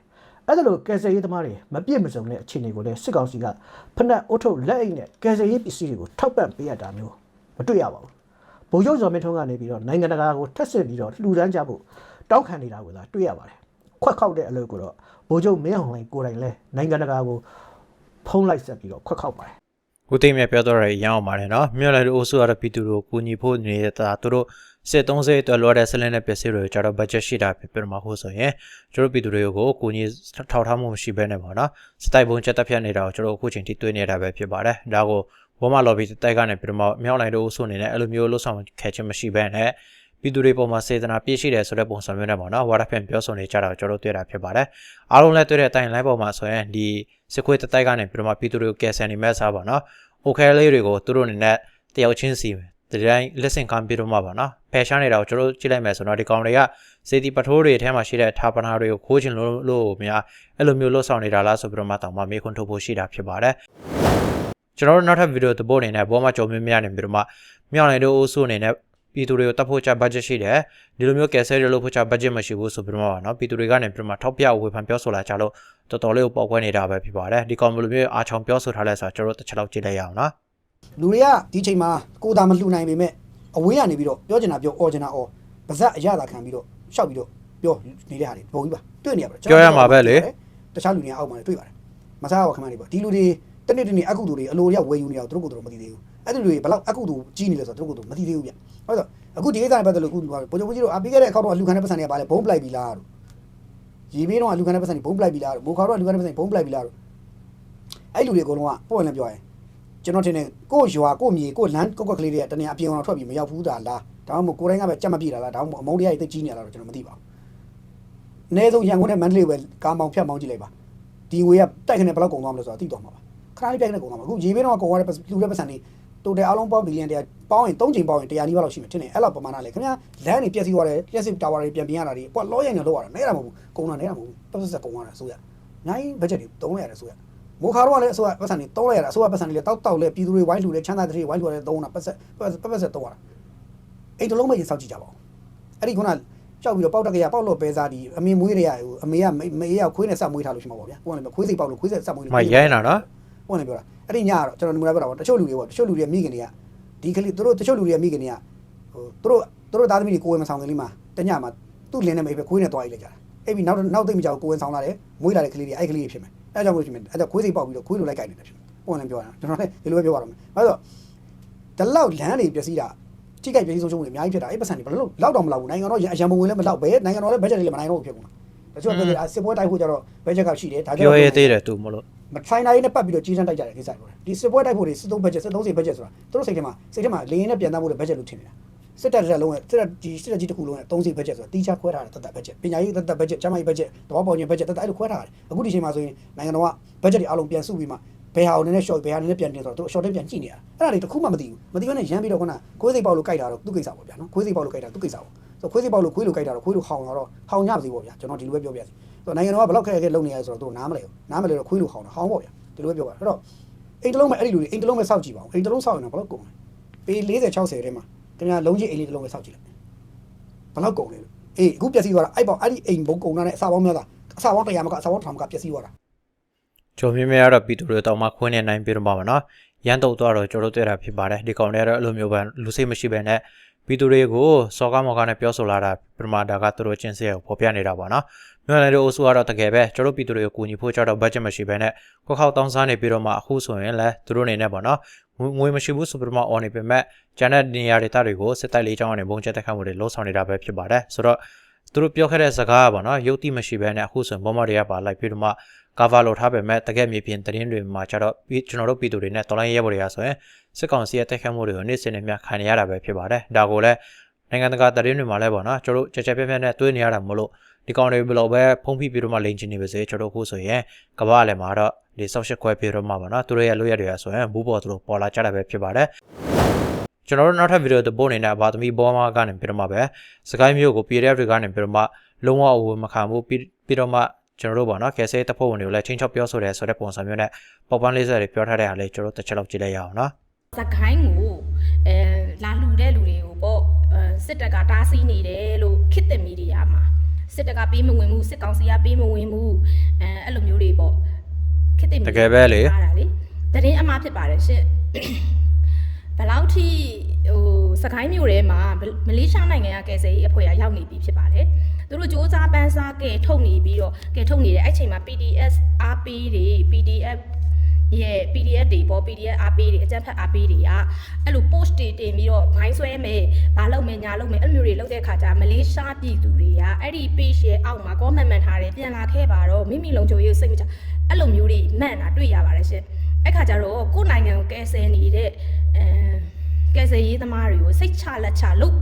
အဲ့ဒါလိုကယ်ဆယ်ရေးသမားတွေမပြည့်မစုံတဲ့အခြေအနေကိုလည်းစစ်ကောင်စီကဖက်နှက်အုတ်ထုပ်လက်အိတ်နဲ့ကယ်ဆယ်ရေးပစ္စည်းတွေကိုထောက်ပံ့ပေးရတာမျိုးမတွေ့ရပါဘူးဗိုလ်ချုပ်ဇော်မင်းထွန်းကနေပြီးတော့နိုင်ငံတကာကိုထက်ဆင့်ပြီးတော့လှူဒန်းကြဖို့တောင်းခံနေတာကိုသာတွေ့ရပါတယ်။ခွက်ခောက်တဲ့အလုပ်ကိုတော့ဗိုလ်ချုပ်မင်းအောင်လှိုင်ကိုယ်တိုင်လဲနိုင်ငံတကာကိုဖုံးလိုက်ဆက်ပြီးတော့ခွက်ခောက်ပါတယ်ဦးသိမ်းမြတ်ပြောတော့ရရအောင်ပါတယ်နော်မြို့နယ်တို့အုပ်စုရတဲ့ပြည်သူတို့ကူညီဖို့နေတာသူတို့ စစ်30အတွက်လောတဲ့ဆလင်းတဲ့ပစ္စည်းတွေကျတော့ budget ရှိတာဖြစ်ပြမှာဟုတ်ဆိုရင်ကျတို့ပြည်သူတွေကိုကူညီထောက်ထားမှုမရှိဘဲနဲ့ပေါ့နော်စတိုက်ဘုံချက်တက်ဖြတ်နေတာကိုကျတို့အခုချိန်ထိတွေ့နေတာပဲဖြစ်ပါတယ်ဒါကိုဘောမ lobby တိုက်ကနေပြမမြောက်နိုင်တို့အုပ်စုအနေနဲ့အဲ့လိုမျိုးလှုပ်ဆောင်ခဲ့ခြင်းမရှိဘဲနဲ့ပြည်သူတွေပုံမှာစေတနာပြည့်ရှိတယ်ဆိုတဲ့ပုံစံမျိုးနဲ့ပေါ့နော်ဝါရဖင်ပြောဆိုနေကြတာကိုကျတို့တွေ့တာဖြစ်ပါတယ်အားလုံးလည်းတွေ့တဲ့အတိုင်း live ပေါ်မှာဆိုရင်ဒီစစ်ခွေးတိုက်ကနေပြမပြည်သူတွေကိုကယ်ဆယ်နေမဲ့စားပါနော်ဟိုခဲလေးတွေကိုသူတို့အနေနဲ့တယောက်ချင်းစီ ဒီတိုင်းလက်ဆင့်ခံပြီးတော့မှပါနော်ဖယ်ရှားနေတာကိုကျွန်တော်တို့ကြည့်လိုက်မယ်ဆိုတော့ဒီကောင်တွေကစေတီပထိုးတွေထဲမှာရှိတဲ့ဌာပနာတွေကိုခိုးချင်လို့လို့များအဲ့လိုမျိုးလှုပ်ဆောင်နေတာလားဆိုပြီးတော့မှတောင်မှမေးခွန်းထုတ်ဖို့ရှိတာဖြစ်ပါတယ်ကျွန်တော်တို့နောက်ထပ်ဗီဒီယိုသဘောအနေနဲ့ဘောမကြုံမြင်မြနေပြီးတော့မှမြောက်နိုင်တို့အုပ်စုအနေနဲ့ပြည်သူတွေကိုတတ်ဖို့ချ budget ရှိတယ်ဒီလိုမျိုးကယ်ဆယ်တွေလုပ်ဖို့ချ budget မရှိဘူးဆိုပြီးတော့မှပါနော်ပြည်သူတွေကနေပြီးတော့မှထောက်ပြဝေဖန်ပြောဆိုလာကြလို့တော်တော်လေးကိုပေါက်ကွဲနေတာပဲဖြစ်ပါတယ်ဒီကောင်ဘယ်လိုမျိုးအားချောင်ပြောဆိုထားလဲဆိုတော့ကျွန်တော်တို့တစ်ချက်လောက်ကြည့်လိုက်ရအောင်နော် လူတွေကဒီချိန်မှာကိုယ်သာမလှူနိုင်ပေမဲ့အဝေးကနေပြီးတော့ပြောချင်တာပြောအော်ချင်တာအော်ပါဇက်အရသာခံပြီးတော့ရှောက်ပြီးတော့ပြောနေတဲ့ဟာတွေပုံကြီးပါတွေ့နေရပါပြောရမှာပဲလေတခြားလူတွေအောက်မှာလည်းတွေ့ပါတယ်မစားတော့ခမန်းတွေပေါ့ဒီလူတွေတနေ့တနေ့အကုသိုလ်တွေအလိုရောက်ဝယ်ယူနေအောင်သူတို့ကိုယ်သူတို့မသိသေးဘူးအဲ့ဒီလူတွေဘယ်လောက်အကုသိုလ်ကြီးနေလဲဆိုတော့သူတို့ကိုယ်သူမသိသေးဘူးဗျဟုတ်တော့အခုဒီကိစ္စနဲ့ပတ်သက်လို့အခုလူကပုံချုပ်ကြီးတို့အပြီးခဲ့တဲ့အခါတော့လူခံတဲ့ပတ်စံတွေကပါလဲဘုံပလိုက်ပြီလားတို့ရေမေးတော့လူခံတဲ့ပတ်စံတွေဘုံပလိုက်ပြီလားတို့မိုးခါတော့လူခံတဲ့ပတ်စံတွေဘုံပလိုက်ပြီလားတို့အဲ့လူတွေအကုန်လုံးကပို့ရင်လည်းပြောရင် ကျွန်တော်ထင်တယ်ကို့ရွာကို့မြေကို့လမ်းကို့ကွက်ကလေးတွေကတနေရာအပြင်အောင်ထွက်ပြီးမရောက်ဘူးတာလားဒါမှမဟုတ်ကိုယ်တိုင်းကပဲကြက်မပြေတာလားဒါမှမဟုတ်အမုန်းတရားတွေသိကြီးနေလားတော့ကျွန်တော်မသိပါဘူးအနည်းဆုံးရန်ကုန်နဲ့မန္တလေးပဲကားမောင်ဖြတ်မောင်းကြည့်လိုက်ပါဒီငွေကတိုက်ခနဲ့ဘယ်လောက်ကုန်သွားမလဲဆိုတော့သိတော့မှာပါခဏလေးတိုက်ခနဲ့ကုန်သွားမှာအခုရေဘေးတော့ကုန်သွားတဲ့လူတဲ့ပတ်စံတွေတိုတယ်အားလုံးပေါင်းဘီလီယံတရားပေါင်းရင်၃ချိန်ပေါင်းရင်တရားနီးပါးလောက်ရှိမယ်ထင်တယ်အဲ့လောက်ပမာဏလေခင်ဗျာလမ်းတွေပြည့်စည်သွားတယ်ပြည့်စည်တာဝါတွေပြန်ပြင်ရတာတွေကွာလောရရင်လောက်ရတာနဲတာမဟုတ်ဘူးကုန်တာနဲတာမဟုတ်ဘူးပတ်စက်ကုန်သွားတာဆိုရနိုင်ဘတ်ဂျက်တွေသုံးရတယ်ဆိုရ မိုခါတော့လည်းအစိုးရပတ်စံတွေတုံးလိုက်ရတာအစိုးရပတ်စံတွေလည်းတောက်တောက်လဲပြည်သူတွေဝိုင်းလှူလဲချမ်းသာတဲ့တွေဝိုင်းလှူလဲတုံးတာပတ်စက်ပတ်ပတ်ပတ်စက်တုံးရတာအဲ့တလုံးမရင်စောက်ကြည့်ကြပါဦးအဲ့ဒီခုနကြောက်ပြီးတော့ပေါက်တက်ကရပေါက်လို့ပဲစားဒီအမေမွေးတွေကအမေကမေးရခွေးနဲ့စက်မွေးထားလို့ရှိမှာပေါ့ဗျာကိုကလည်းခွေးစိတ်ပေါက်လို့ခွေးစိတ်စက်မွေးလို့မရိုင်းတာနော်ကိုကလည်းပြောတာအဲ့ဒီညကတော့ကျွန်တော်ဒီမူလာပြောတာပေါ့တချို့လူတွေပေါ့တချို့လူတွေမိခင်တွေကဒီကလေးတို့တချို့လူတွေမိခင်တွေကဟိုတို့တို့သားသမီးတွေကိုယ်ဝင်မဆောင်ကလေးမှာတညမှာသူ့လင်းနဲ့မိပဲခွေးနဲ့တွားရေးလိုက်ကြတာအဲ့ပြီးနောက်နောက်သိမ့်မကြောက်ကိုယ်ဝင်ဆောင်လာတယ်မွေးလာတဲ့ကလေးတွေအဲ့ကလေးတွေဖြစ်မယ် အဲ့ကြောင့်မို့လို့ရှိမယ်အဲ့တော့ခွေးစိတ်ပေါက်ပြီးတော့ခွေးလိုလိုက်ကြိုက်နေတယ်ဖြစ်မယ်ကိုယ်လည်းပြောတာကျွန်တော်လည်းဒီလိုပဲပြောရတော့မယ်အဲ့တော့ဒီလောက်လမ်းတွေပြည့်စည်တာထိခိုက်ပြည့်စုံဆုံးတွေအများကြီးဖြစ်တာအဲ့ပတ်စံတွေဘယ်လိုလောက်တော့မလောက်ဘူးနိုင်ငံတော်အရန်ပုံဝင်လည်းမလောက်ပဲနိုင်ငံတော်လည်းဘတ်ဂျက်တွေလည်းမနိုင်တော့ဘူးဖြစ်ကုန်တာတချို့ပြောတယ်စစ်ပွဲတိုက်ဖို့ကြတော့ဘတ်ဂျက်ကရှိတယ်ဒါကြောင့်ပြောရသေးတယ်သူမလို့မထိုင်နိုင်နဲ့ပတ်ပြီးတော့ကြီးစမ်းတိုက်ကြတယ်ကိစ္စပြောတယ်ဒီစစ်ပွဲတိုက်ဖို့တွေစစ်သုံးဘတ်ဂျက်စစ်သုံးစီဘတ်ဂျက်ဆိုတာသူတို့စိတ်ထဲမှာစိတ်ထဲမှာလေရင်နဲ့ပြန်သားဖို့လည်းဘတ်ဂျက်လို့ထင်နေတာ စစ်တပ်တစ်လုံးရဲ့စစ်တပ်ဒီစစ်တပ်ကြီးတစ်ခုလုံးရဲ့သုံးစီဘတ်ဂျက်ဆိုတာတီးခြားခွဲထားတယ်တတ်တတ်ဘတ်ဂျက်ပညာရေးတတ်တတ်ဘတ်ဂျက်ကျန်းမာရေးဘတ်ဂျက်သဘောပေါက်ခြင်းဘတ်ဂျက်တတ်တတ်အဲ့လိုခွဲထားတယ်အခုဒီချိန်မှာဆိုရင်နိုင်ငံတော်ကဘတ်ဂျက်တွေအလုံးပြန်စုပြီးမှဘယ်ဟာကိုနည်းနည်း short ဘယ်ဟာနည်းနည်းပြန်တင်ဆိုတော့သူ short တင်ပြန်ကြည့်နေတာအဲ့ဒါတွေတစ်ခုမှမသိဘူးမသိဘဲနဲ့ရမ်းပြီးတော့ခုနခွေးစိတ်ပေါက်လို့ကြိုက်တာတော့သူ့ကိစ္စပေါ့ဗျာနော်ခွေးစိတ်ပေါက်လို့ကြိုက်တာသူ့ကိစ္စပေါ့ဆိုခွေးစီပေါက်လို့ခွေးလိုကြိုက်တာတော့ခွေးလိုဟောင်းတော့ဟောင်းညပါစေပေါ့ဗျာကျွန်တော်ဒီလိုပဲပြောပြစီဆိုနိုင်ငံတော်ကဘလောက်ခက်ခဲလုံနေရဆိုတော့သူနားမလဲဘူးနားမလဲတော့ခွေးလိုဟောင်းတာဟောင်းပေါ့ဗျာဒီလိုပဲပြောပါအဲ့တော့အိမ်တစ်လုံးမဲ့အဲ့ဒီလူတွေအိမ်တစ်လုံးမဲ့စောက်ကြည့်ပါဦးအိမ်တစ်လုံးစောက်ရင်တော့ဘလောက်ကုန်လဲပေ40 60ထဲမှာ ခင်ဗျာလုံးကြီးအိမ်လေးတစ်လုံးပဲစောက်ကြည့်လိုက်ဘလောက်ကုန်လဲအေးအခုပျက်စီးသွားတာအဲ့ပေါ့အဲ့ဒီအိမ်ဘုံကုန်တာနဲ့အစာပေါင်းများတာအစာပေါင်း100မကအစာပေါင်း1000မကပျက်စီးသွားတာဂျုံမြင်းမြကတော့ပြည်သူတွေတောင်မှခွင်းနေနိုင်ပြီးတော့မှာပါနော်ရန်တုတ်သွားတော့ကျွန်တော်တို့တွေ့တာဖြစ်ပါတယ်ဒီကောင်တွေကတော့အဲ့လိုမျိုးပဲလူစိတ်မရှိဘဲနဲ့ပြည်သူတွေကိုစော်ကားမော်ကားနဲ့ပြောဆိုလာတာပရမဒါကသူတို့ချင်းစဲကိုဖော်ပြနေတာပါနော်မြို့နယ်တို့အစိုးရတော့တကယ်ပဲကျွန်တော်တို့ပြည်သူတွေကိုကူညီဖို့ကြတော့ budget မရှိဘဲနဲ့ခွက်ခေါက်တောင်းစားနေပြီးတော့မှအခုဆိုရင်လည်းသူတို့အနေနဲ့ပေါ့နော် ငွေမရှိဘူးဆိုပြီးတော့မှ on နေပေမဲ့ကျန်တဲ့နေရာဒေသတွေကိုစစ်တိုက်လေးချောင်းကနေပုံချက်တက်ခတ်မှုတွေလှုံ့ဆော်နေတာပဲဖြစ်ပါတယ်ဆိုတော့သူတို့ပြောခဲ့တဲ့စကားကပေါ့နော်ယုတ်တိမရှိဘဲနဲ့အခုဆိုရင်ဘောမတွေကပါလိုက်ပြီးတော့မှ cover လုပ်ထားပေမဲ့တကယ်မြေပြင်သတင်းတွေမှာကျတော့ကျွန်တော်တို့ပြည်သူတွေနဲ့တော်လိုင်းရဲဘော်တွေကဆိုရင်စစ်ကောင်စီရဲ့တိုက်ခတ်မှုတွေကိုနေ့စဉ်နဲ့မျှခံရရတာပဲဖြစ်ပါတယ်ဒါကိုလည်းနိုင်ငံတကာသတင်းတွေမှာလည်းပေါ့နော်ကျွန်တော်တို့ကြကြပြပြနဲ့တွေးနေရတာမလို့ဒီကောင်တွေဘယ်လိုပဲဖုံးဖိပြီးတော့မှလိန်ချင်နေပါစေကျွန်တော်တို့ခုဆိုရင်ကမ္ဘာလည်းမှာတော့ ဒီဆောက်ရှက်ခွဲပြီးတော့မှပေါ့နော်သူတို့ရဲ့လွတ်ရတွေကဆိုရင်ဘူးပေါ်သူတို့ပေါ်လာကြတာပဲဖြစ်ပါတယ်ကျွန်တော်တို့နောက်ထပ်ဗီဒီယိုတစ်ပုတ်အနေနဲ့ဘာသမီဘောမာကနေပြီးတော့မှပဲစကိုင်းမျိုးကို PDF တွေကနေပြီးတော့မှလုံးဝအဝမခံဘူးပြီးတော့မှကျွန်တော်တို့ပေါ့နော်ကယ်ဆယ်တပ်ဖွဲ့ဝင်တွေကိုလည်းချင်းချောက်ပြောဆိုတယ်ဆိုတဲ့ပုံစံမျိုးနဲ့ပေါပန်းလေးဆက်တွေပြောထားတဲ့အားလေးကျွန်တော်တို့တစ်ချက်လောက်ကြည့်လိုက်ရအောင်နော်စကိုင်းကိုအဲလာလူတဲ့လူတွေကိုပေါ့အဲစစ်တပ်ကတားဆီးနေတယ်လို့ခေတ်တဲ့မီဒီယာမှာစစ်တပ်ကပေးမဝင်ဘူးစစ်ကောင်စီကပေးမဝင်ဘူးအဲအဲ့လိုမျိုးတွေပေါ့ ခေတ်တဲ့မီဒီယာတကယ်ပဲလေတာလေတရင်အမှားဖြစ်ပါတယ်ရှင့်ဘယ်လောက်ထိဟိုစကိုင်းမြို့ထဲမှာမလေးရှားနိုင်ငံကကယ်ဆယ်ရေးအဖွဲ့ကရောက်နေပြီဖြစ်ပါတယ်သူတို့စ조사ပန်းစားကဲထုတ်နေပြီးတော့ကဲထုတ်နေတယ်အဲ့ချိန်မှာ PDF RP တွေ PDF ရဲ့ PDF တွေပေါ့ PDF RP တွေအကြမ်းဖက် RP တွေကအဲ့လို post တွေတင်ပြီးတော့ဘိုင်းဆွဲမယ်ဘာလုပ်မယ်ညာလုပ်မယ်အဲ့လိုမျိုးတွေလုပ်တဲ့ခါကျမလေးရှားပြည်သူတွေကအဲ့ဒီ page ရဲ့အောက်မှာ comment မှန်ထားတယ်ပြန်လာခဲ့ပါတော့မိမိလုံခြုံရေးကိုစိတ်မချ အဲ့လိုမျိုးတွေမှန်တာတွေ့ရပါတယ်ရှင်အဲ့ခါကျတော့ကိုယ့်နိုင်ငံကိုကယ်ဆယ်နေတဲ့အဲကယ်ဆယ်ရေးသမားတွေကိုစိတ်ချလက်ချလုပ်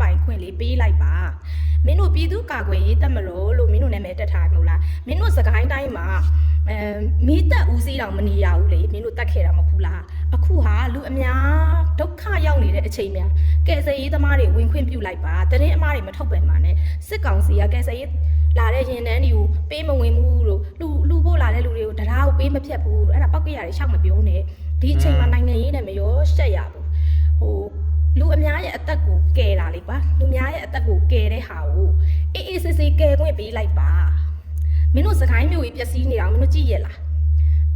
ပိုင်ခွင့်လေးပေးလိုက်ပါမင်းတို့ပြည်သူကာကွယ်ရေးတက်မလို့လို့မင်းတို့နာမည်တက်ထားမလို့လားမင်းတို့စကိုင်းတိုင်းမှာအဲမိသက်ဦးစီးတော်မနေရဘူးလေမင်းတို့တက်ခဲ့တာမဟုတ်ဘူးလားအခုဟာလူအများဒုက္ခရောက်နေတဲ့အချိန်များကယ်ဆယ်ရေးသမားတွေဝင်ခွင့်ပြုလိုက်ပါတရင်အမားတွေမထုတ်ပယ်ပါနဲ့စစ်ကောင်စီကကယ်ဆယ်ရေးလာတဲ့ရင်တန်းတွေကိုပေးမဝင်ဘူးလို့လူလူ ဖို့လာတဲ့လူတွေကိုတရားကိုပေးမဖြတ်ဘူးလို့အဲ့ဒါပောက်ကရတွေရှောက်မပြောနဲ့ဒီအချိန်မှာနိုင်ငံရေးနဲ့မရောရှက်ရဘူးဟိုလူအများရဲ့အသက်ကိုကယ်တာလေကွာလူများရဲ့အသက်ကိုကယ်တဲ့ဟာကိုအေးအေးဆေးဆေးကယ်ခွင့်ပေးလိုက်ပါမင်းတို့စကိုင်းမျိုးကြီးပျက်စီးနေအောင်မင်းတို့ကြည့်ရလား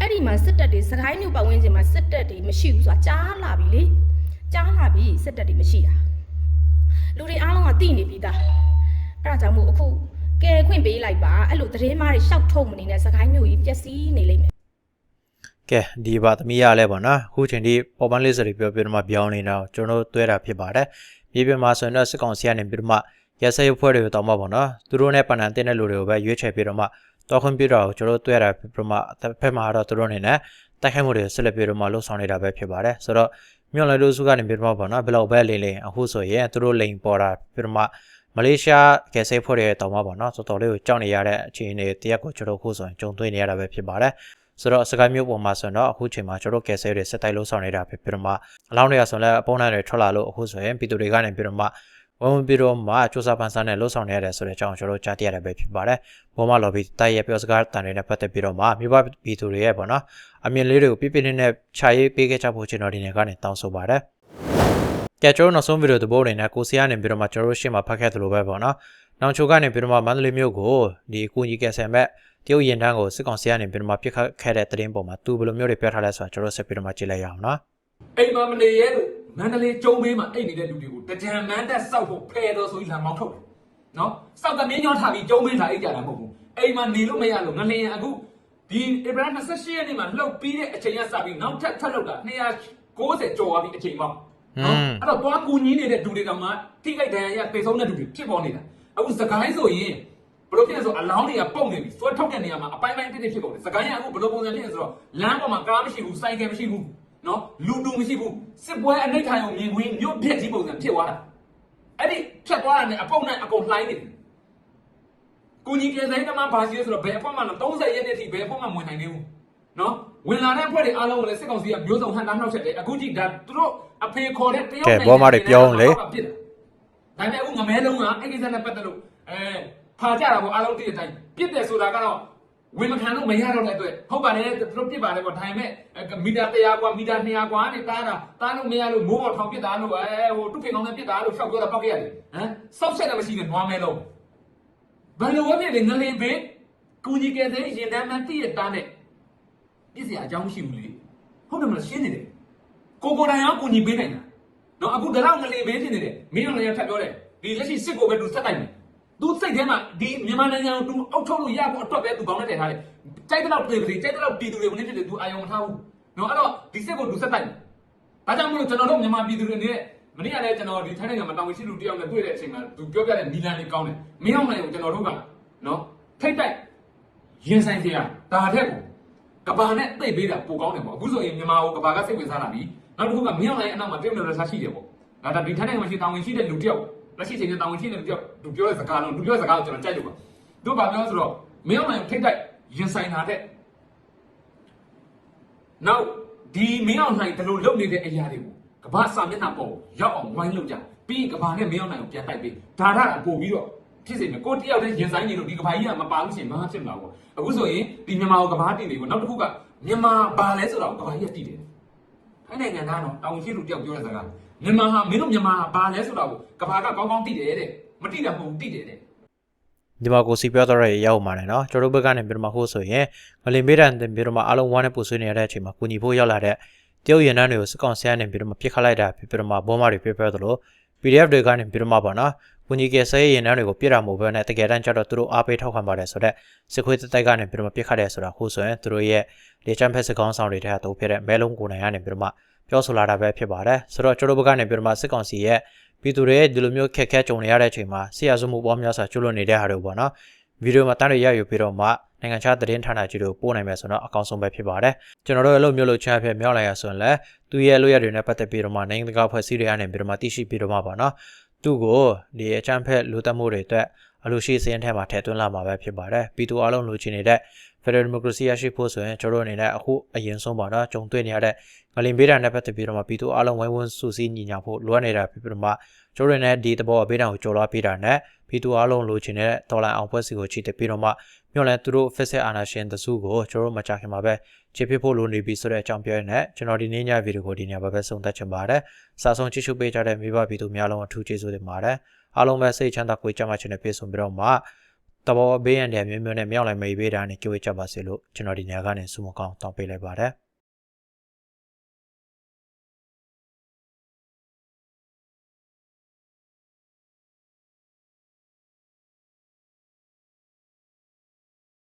အဲ့ဒီမှာစစ်တပ်တွေစကိုင်းမျိုးပတ်ဝန်းကျင်မှာစစ်တပ်တွေမရှိဘူးဆိုတာကြားလာပြီလေကြားလာပြီစစ်တပ်တွေမရှိတာလူတွေအားလုံးကတိနေပြီးသားအဲ့ဒါကြောင့်မို့အခု ကယ်ခွင့်ပေးလိုက်ပါအဲ့လိုသတင်းမားတွေရှောက်ထုတ်မနေနဲ့စကိုင်းမျိုးကြီးပျက်စီးနေလိမ့်မယ်ကဲဒီပါသမီးရလဲပေါ့နော်အခုချိန်ဒီပေါ်ပန်းလေးစတွေပြောပြတော့မှပြောင်းနေတာကိုကျွန်တော်တို့တွေ့တာဖြစ်ပါတယ်မြေပြင်မှာဆိုရင်တော့စစ်ကောင်စီကနေပြီးတော့မှရက်စက်ရဖွဲ့တွေကိုတောင်းပါပေါ့နော်သူတို့နဲ့ပန်နန်တင်တဲ့လူတွေကိုပဲရွေးချယ်ပြီးတော့မှတော်ခွင့်ပြတော့ကိုကျွန်တော်တို့တွေ့တာဖြစ်ပြီးတော့မှတစ်ဖက်မှာတော့သူတို့အနေနဲ့တိုက်ခိုက်မှုတွေဆက်လက်ပြီးတော့မှလှုပ်ဆောင်နေတာပဲဖြစ်ပါတယ်ဆိုတော့မြို့နယ်လူစုကနေပြီးတော့မှပေါ့နော်ဘယ်လောက်ပဲလိမ့်လိမ့်အခုဆိုရင်သူတို့လိန်ပေါ်တာပြီးတော့မှ မလေးရှားကယ်ဆယ်ဖွဲ့တွေတောင်းပါပေါ့နော်တော်တော်လေးကိုကြောက်နေရတဲ့အခြေအနေတရက်ကိုကျွန်တော်အခုဆိုရင်ကြုံတွေ့နေရတာပဲဖြစ်ပါတယ်ဆိုတော့စကိုင်းမျိုးပေါ်မှာဆိုတော့အခုချိန်မှာကျွန်တော်ကယ်ဆယ်တွေစက်တိုက်လို့ဆောင်နေတာဖြစ်ပြီးတော့မှအလောင်းတွေကဆိုလည်းအပုံနဲ့တွေထွက်လာလို့အခုဆိုရင်ပြည်သူတွေကနေပြီးတော့မှဝန်ဝင်ပြီးတော့မှစူးစမ်းပန်းစားနဲ့လှုပ်ဆောင်နေရတယ်ဆိုတဲ့အကြောင်းကျွန်တော်ကြားသိရတာပဲဖြစ်ပါတယ်။ဘောမလော်ဘီတိုက်ရဲ့ပြောစကားတန်တွေနဲ့ပတ်သက်ပြီးတော့မှမြို့ပပြည်သူတွေရဲ့ပေါ့နော်အမြင်လေးတွေကိုပြပြနေနဲ့ခြာရေးပေးခဲ့ကြဖို့ကျွန်တော်ဒီနေ့ကနေတောင်းဆိုပါတယ်။ ကြကျွန်တော်နောက်ဆုံးဗီဒီယိုတစ်ပုဒ်အနေနဲ့ကိုစီကနေပြီးတော့မှကျွန်တော်တို့ရှေ့မှာဖတ်ခဲ့သလိုပဲပေါ့နော်။နောင်ချိုကနေပြီးတော့မှမန္တလေးမြို့ကိုဒီအကူကြီးကယ်ဆယ်မဲ့တရုတ်ရင်တန်းကိုစစ်ကောင်စီကနေပြီးတော့မှပြစ်ခတ်ခဲ့တဲ့သတင်းပေါ်မှာသူဘယ်လိုမျိုးတွေပြောထားလဲဆိုတာကျွန်တော်ဆက်ပြီးတော့မှကြည့်လိုက်ရအောင်နော်အိမ်မှာမနေရဲလို့မန္တလေးကျုံဘေးမှာအိတ်နေတဲ့လူတွေကိုတကြံမန်းတက်စောက်ဖို့ဖယ်တော်ဆိုပြီးလာမောင်းထုတ်တယ်နော်စောက်ကမင်းညောထားပြီးကျုံဘေးထားအိတ်ကြတာမဟုတ်ဘူးအိမ်မှာနေလို့မရလို့ငလျင်အခုဒီဧပြီ28ရက်နေ့မှာလှုပ်ပြီးတဲ့အချိန်ကစပြီးနောက်ထပ်ထပ်လှုပ်တာ290ကျော်သွားပြီအချိန်ပေါင်း နော်အဲ့တော့သွားကူညီနေတဲ့လူတွေကမှထိခိုက်ဒဏ်ရာရပေဆုံးတဲ့လူတွေဖြစ်ပေါ်နေတာအခုစကိုင်းဆိုရင်ဘလို့ဖြစ်လဲဆိုအလောင်းတွေကပုတ်နေပြီဆွဲထုတ်တဲ့နေရာမှာအပိုင်းပိုင်းတစ်တစ်ဖြစ်ကုန်တယ်စကိုင်းကအခုဘလို့ပုံစံဖြစ်လဲဆိုတော့လမ်းပေါ်မှာကားမရှိဘူးစိုက်ကယ်မရှိဘူးနော်လူတူမရှိဘူးစစ်ပွဲအနိဋ္ဌာယုံမြင်ကွင်းမြို့ပြက်ကြီးပုံစံဖြစ်သွားတာအဲ့ဒီဖြတ်သွားတာနဲ့အပုံနဲ့အကုန်လှိုင်းနေတယ်ကိုကြီးကယ်ဆိုင်တမဘာစီဆိုတော့ဘယ်အဖေမှမ30ရက်နေ့ထိဘယ်အဖေမှမဝင်နိုင်သေးဘူးနော် ဝင်လာတဲ့အဖွဲ့တွေအားလုံးကိုလည်းစစ်ကောင်စီကမျိုးစုံဟန်တာနှောက်ချက်တယ်အခုကြည့်ဒါသူတို့အဖေခေါ်တဲ့တရုတ် ကဲဘောမတွေပြောအောင်လေ ဖြစ်တာ ဒါပေမဲ့အခုငမဲလုံးကအဲ့ကိစ္စနဲ့ပတ်သက်လို့အဲဖာကြတာပေါ့အားလုံးတည့်တဲ့အတိုင်းပြစ်တယ်ဆိုတာကတော့ဝင်မခံလို့မရတော့တဲ့အတွက်ဟုတ်ပါတယ်သူတို့ပြစ်ပါတယ်ပေါ့ဒါပေမဲ့မီတာ100กว่าမီတာ200กว่าနေတားတာတားလို့မရလို့မိုးပေါ်ထောင်ပြစ်တာလို့အဲဟိုတုဖေကောင်းနဲ့ပြစ်တာလို့ရှောက်ပြောတာပောက်ခဲ့ရတယ်ဟမ်စောက်ဆက်တယ်မရှိနဲ့နွားမဲလုံးဘယ်လိုဝဲပြစ်လဲငလင်ဘေးကူကြီးကဲတဲ့ရင်တမ်းမှတည့်ရတားနဲ့ ပြစ်စရာအကြောင်းမရှိဘူးလေဟုတ်တယ်မလားရှင်းနေတယ်ကိုကိုတိုင်အောင်ကူညီပေးနိုင်တာနော်အခုဒါတော့ငလင်ဘေးဖြစ်နေတယ်မင်းတို့လည်းထပ်ပြောတယ်ဒီလက်ရှိစစ်ကိုပဲသူဆက်တိုက်တယ်သူစိတ်ထဲမှာဒီမြန်မာနိုင်ငံကိုသူအောက်ထုတ်လို့ရဖို့အတွက်ပဲသူကောင်းနဲ့တည်ထားတယ်။ကြိုက်တဲ့လောက်ပြည်ပြည်ကြိုက်တဲ့လောက်ပြည်သူတွေဝင်နေဖြစ်တယ်သူအာယုံမထားဘူး။နော်အဲ့တော့ဒီစစ်ကိုသူဆက်တိုက်တယ်။ဒါကြောင့်မလို့ကျွန်တော်တို့မြန်မာပြည်သူတွေနဲ့မနေ့ကလည်းကျွန်တော်ဒီထိုင်းနိုင်ငံမှာတာဝန်ရှိလူတယောက်နဲ့တွေ့တဲ့အချိန်မှာသူပြောပြတဲ့နီလန်လေးကောင်းတယ်။မင်းအောင်နိုင်ကိုကျွန်တော်တို့ကနော်ထိတ်တိုက်ရင်ဆိုင်ကြရဒါတဲ့ကိုက ဘာနဲ့သိပ်ပေးတာပိုကောင်းတယ်ပေါ့အခုဆိုရင်မြန်မာကိုကဘာကစိတ်ဝင်စားလာပြီနောက်တစ်ခုကမင်းအောင်နိုင်အနောက်မှာတရုတ်နယ်ဆက်ရှိတယ်ပေါ့ဒါဒါဒီထိုင်းနိုင်ငံမှာရှိတာဝန်ရှိတဲ့လူတယောက်လက်ရှိချိန်နဲ့တာဝန်ရှိတဲ့လူတယောက်သူပြောတဲ့စကားလုံးသူပြောတဲ့စကားကိုကျွန်တော်ကြိုက်လို့ပါသူဘာပြောဆိုတော့မင်းအောင်နိုင်ထိတ်တိုက်ရင်ဆိုင်တာတဲ့နောက်ဒီမင်းအောင်နိုင်ဒီလိုလုပ်နေတဲ့အရာတွေကိုကဘာစာမျက်နှာပေါ်ရောက်အောင်ဝိုင်းလုပ်ကြပြီးကဘာနဲ့မင်းအောင်နိုင်ကိုပြန်တိုက်ပေးဒါရအပို့ပြီးတော့ ဖြစ်စေမယ်ကိုတယောက်တည်းရင်ဆိုင်နေလို့ဒီကဘာကြီးကမပါလို့ရှိရင်မဖြစ်မှာပေါ့အခုဆိုရင်ဒီမြန်မာကိုကဘာတည်နေကိုနောက်တစ်ခုကမြန်မာဘာလဲဆိုတော့ကဘာကြီးကတည်တယ် ထိုင်းနိုင်ငံသားတော့တောင်ရှိလူတယောက်ပြောတဲ့စကားမြန်မာဟာမင်းတို့မြန်မာဟာဘာလဲဆိုတော့ကဘာကကောင်းကောင်းသိတယ်တဲ့မသိတာမဟုတ်ဘူးသိတယ်တဲ့ ဒီမှာကိုစီပြောတော့ရရောက်มาတယ်เนาะကျွန်တော်တို့ဘက်ကနေပြီးတော့မှဟိုးဆိုရင်ငလင်မေးတဲ့တင်ပြီးတော့မှအားလုံးဝမ်းနဲ့ပူဆွေးနေရတဲ့အချိန်မှာကုညီဖို့ရောက်လာတဲ့တရုတ်ရန်တန်းတွေကိုစကောင်ဆရာနေပြီးတော့မှပြစ်ခတ်လိုက်တာဖြစ်ပြီးတော့မှဘောမတွေပြပြသလို PDF တွေကနေပြီးတော့မှပေါ့နော် ကုညီကဆဲရန်တန်းတွေကိုပြစ်တာမဟုတ်ဘဲနဲ့တကယ်တမ်းကျတော့သူတို့အားပေးထောက်ခံပါတယ်ဆိုတော့စစ်ခွေးတိုက်ကနေပြီးတော့မှပြစ်ခတ်တယ်ဆိုတာဟိုးဆိုရင်သူတို့ရဲ့လေချမ်းဖက်စကောင်ဆောင်တွေထဲကတော့ဖြစ်တဲ့မဲလုံးကိုနိုင်ကနေပြီးတော့မှပြောဆိုလာတာပဲဖြစ်ပါတယ်ဆိုတော့ကျွန်တော်တို့ဘက်ကနေပြီးတော့မှစစ်ကောင်စီရဲ့ပြည်သူတွေရဲ့ဒီလိုမျိုးခက်ခဲကြုံနေရတဲ့အချိန်မှာဆရာစုမှုပေါ်များစွာကျွလွန်နေတဲ့ဟာတွေပေါ့နော်ဗီဒီယိုမှာတန်းရရယူပြီးတော့မှနိုင်ငံခြားသတင်းဌာနကြီးတို့ပို့နိုင်မယ်ဆိုတော့အကောင်းဆုံးပဲဖြစ်ပါတယ်ကျွန်တော်တို့ရဲ့လို့မျိုးလို့ချမ်းဖြစ်မြောက်လိုက်ရဆိုရင်လည်းသူရဲ့လို့ရတွေနဲ့ပတ်သက်ပြီးတော့မှနိုင်ငံတကာဖွဲ့စည်းတွေအနေနဲ့ပြီးတော့မှသိရှိပြီးတော့မှပါနော် သူ့ကိုဒီအချမ်းဖက်လူသက်မှုတွေအတွက်အလို့ရှိစင်းထဲမှာထည့်သွင်းလာမှာပဲဖြစ်ပါတယ်ပြည်သူအလုံးလူချင်းနေတဲ့ Federal Democracy ရရှိဖို့ဆိုရင်ကျွန်တော်တို့အနေနဲ့အခုအရင်ဆုံးပါတော့ကြုံတွေ့နေရတဲ့ငလင်ပေးတာနဲ့ပတ်သက်ပြီးတော့မှပြည်သူအလုံးဝိုင်းဝန်းစုစည်းညီညာဖို့လိုအပ်နေတာဖြစ်ပြီးတော့မှကျွန်တော်တို့နဲ့ဒီတဘောအပေးတံကိုကြော်လွှားပေးတာနဲ့ ပြည်သူအလုံးလူချင်းတဲ့တော်လိုင်းအောင်ဖွဲ့စီကိုချီတက်ပြီးတော့မှမြို့လဲသူတို့ Federal အာဏာရှင်တစုကိုကျွန်တော်တို့မကြခင်မှာပဲခြေဖြစ်ဖို့လိုနေပြီဆိုတဲ့အကြောင်းပြောရတဲ့ကျွန်တော်ဒီနေ့ညဗီဒီယိုကိုဒီညမှာပဲဆုံးသက်ချင်ပါတယ်။စာဆုံးကြည့်ရှုပေးကြတဲ့မိဘပြည်သူများလုံးအထူးကျေးဇူးတင်ပါတယ်။အားလုံးပဲစိတ်ချမ်းသာကိုယ်ကြမ်းမှချင်တဲ့ပြေဆုံးပြီးတော့မှတဘောဘေးရန်တဲ့မျိုးမျိုးနဲ့မြောက်လိုက်မေးပေးတာနဲ့ကြိုးကြပါစေလို့ကျွန်တော်ဒီညကနေဆုမကောင်းတောင်းပေးလိုက်ပါတယ်။